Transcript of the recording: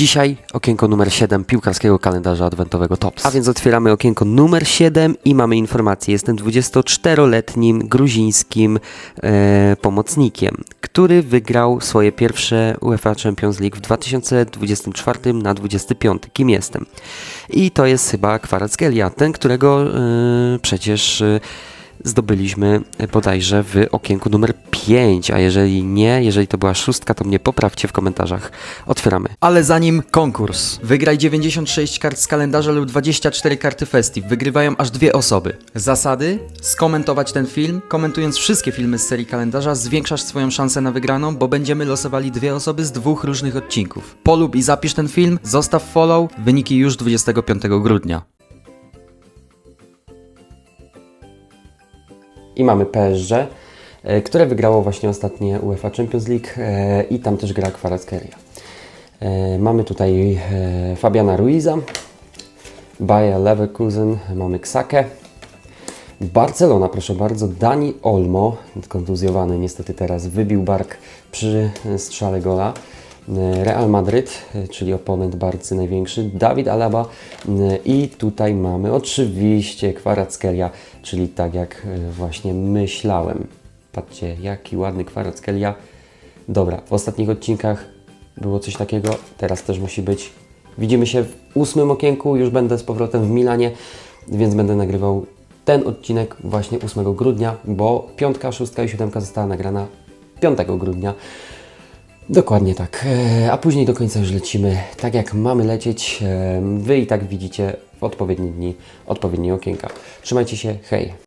Dzisiaj okienko numer 7 piłkarskiego kalendarza adwentowego TOPS. A więc otwieramy okienko numer 7 i mamy informację. Jestem 24-letnim gruzińskim e, pomocnikiem, który wygrał swoje pierwsze UEFA Champions League w 2024 na 25. Kim jestem? I to jest chyba Kwarackelia, ten, którego e, przecież e, zdobyliśmy bodajże w okienku numer 5, a jeżeli nie, jeżeli to była szóstka, to mnie poprawcie w komentarzach. Otwieramy. Ale zanim konkurs. Wygraj 96 kart z kalendarza lub 24 karty Festive. Wygrywają aż dwie osoby. Zasady? Skomentować ten film. Komentując wszystkie filmy z serii kalendarza, zwiększasz swoją szansę na wygraną, bo będziemy losowali dwie osoby z dwóch różnych odcinków. Polub i zapisz ten film, zostaw follow, wyniki już 25 grudnia. I mamy PSG, które wygrało właśnie ostatnie UEFA Champions League e, i tam też gra Kvaratskhelia. E, Mamy tutaj e, Fabiana Ruiza, Bayer Leverkusen, mamy Ksakę, Barcelona, proszę bardzo, Dani Olmo, kontuzjowany niestety teraz, wybił bark przy e, strzale gola. E, Real Madryt, e, czyli oponent Barcy największy, Dawid Alaba e, i tutaj mamy oczywiście Kvaratskhelia, czyli tak jak e, właśnie myślałem. Patrzcie, jaki ładny Kvaratskhelia. Dobra, w ostatnich odcinkach było coś takiego, teraz też musi być. Widzimy się w ósmym okienku, już będę z powrotem w Milanie, więc będę nagrywał ten odcinek właśnie 8 grudnia, bo piątka, szóstka i siódemka została nagrana 5 grudnia. Dokładnie tak. E, A później do końca już lecimy tak jak mamy lecieć. E, Wy i tak widzicie w odpowiednie dni odpowiednie okienka. Trzymajcie się, hej!